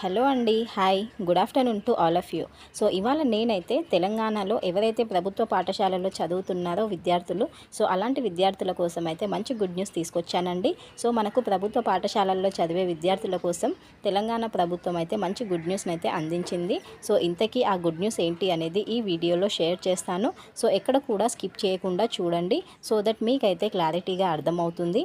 Hello అండి hi. Good afternoon to all of you. So ఇవాళ నేనైతే తెలంగాణలో ఎవరైతే ప్రభుత్వ పాఠశాలలో చదువుతున్నారో విద్యార్థులు సో అలాంటి విద్యార్థుల కోసం అయితే మంచి గుడ్ న్యూస్ తీసుకొచ్చానండి. సో మనకు ప్రభుత్వ పాఠశాలల్లో చదివే విద్యార్థుల కోసం తెలంగాణ ప్రభుత్వం అయితే మంచి గుడ్ న్యూస్ని అయితే అందించింది. సో ఇంతకీ ఆ గుడ్ న్యూస్ ఏంటి అనేది ఈ వీడియోలో షేర్ చేస్తాను. సో ఎక్కడ కూడా స్కిప్ చేయకుండా చూడండి. సో దట్ మీకైతే క్లారిటీగా అర్థమవుతుంది.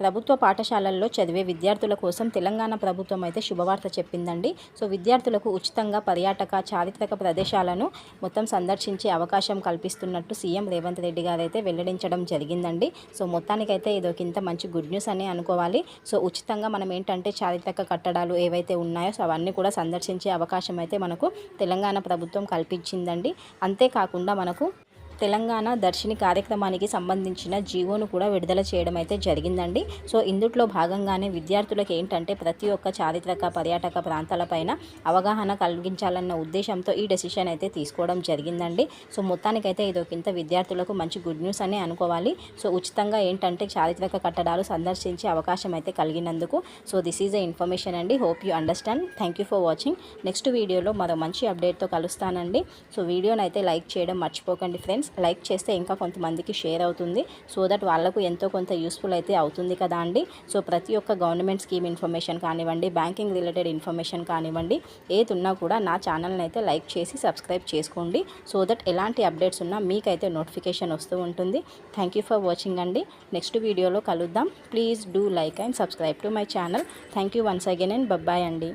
ప్రభుత్వ పాఠశాలల్లో చదివే విద్యార్థుల కోసం తెలంగాణ ప్రభుత్వం అయితే శుభవార్త చెప్పిందండి. సో విద్యార్థులకు ఉచితంగా పర్యాటక చారిత్రక ప్రదేశాలను మొత్తం సందర్శించే అవకాశం కల్పిస్తున్నట్టు సీఎం రేవంత్ రెడ్డి గారు అయితే వెల్లడించడం జరిగిందండి. సో మొత్తానికైతే ఇదొకింత మంచి గుడ్ న్యూస్ అని అనుకోవాలి. సో ఉచితంగా మనం ఏంటంటే చారిత్రక కట్టడాలు ఏవైతే ఉన్నాయో సో అవన్నీ కూడా సందర్శించే అవకాశం అయితే మనకు తెలంగాణ ప్రభుత్వం కల్పించిందండి. అంతేకాకుండా మనకు తెలంగాణ దర్శిని కార్యక్రమానికి సంబంధించిన జీవోను కూడా విడుదల చేయడం అయితే జరిగిందండి. సో ఇందుట్లో భాగంగానే విద్యార్థులకు ఏంటంటే ప్రతి ఒక్క చారిత్రక పర్యాటక ప్రాంతాలపైన అవగాహన కలిగించాలన్న ఉద్దేశంతో ఈ డెసిషన్ అయితే తీసుకోవడం జరిగిందండి. సో మొత్తానికైతే ఇది ఒకంత విద్యార్థులకు మంచి గుడ్ న్యూస్ అనే అనుకోవాలి. సో ఉచితంగా ఏంటంటే చారిత్రక కట్టడాలు సందర్శించే అవకాశం అయితే కలిగినందుకు. So this is a information అండి. Hope you understand. Thank you for watching. Next వీడియోలో మరో మంచి అప్డేట్తో కలుస్తానండి. సో వీడియోనైతే అయితే లైక్ చేయడం మర్చిపోకండి ఫ్రెండ్స్. లైక్ చేస్తే ఇంకా కొంతమందికి షేర్ అవుతుంది. సో దట్ వాళ్ళకు ఎంతో కొంత యూస్ఫుల్ అయితే అవుతుంది కదా అండి. సో ప్రతి ఒక్క గవర్నమెంట్ స్కీమ్ ఇన్ఫర్మేషన్ కానివ్వండి బ్యాంకింగ్ రిలేటెడ్ ఇన్ఫర్మేషన్ కానివ్వండి ఏది ఉన్నా కూడా నా ఛానల్ని అయితే లైక్ చేసి సబ్స్క్రైబ్ చేసుకోండి. సో దట్ ఎలాంటి అప్డేట్స్ ఉన్నా మీకైతే నోటిఫికేషన్ వస్తూ ఉంటుంది. థ్యాంక్ యూ ఫర్ వాచింగ్ అండి. నెక్స్ట్ వీడియోలో కలుద్దాం. Please do like and subscribe to my channel. Thank you once again and bye bye అండి.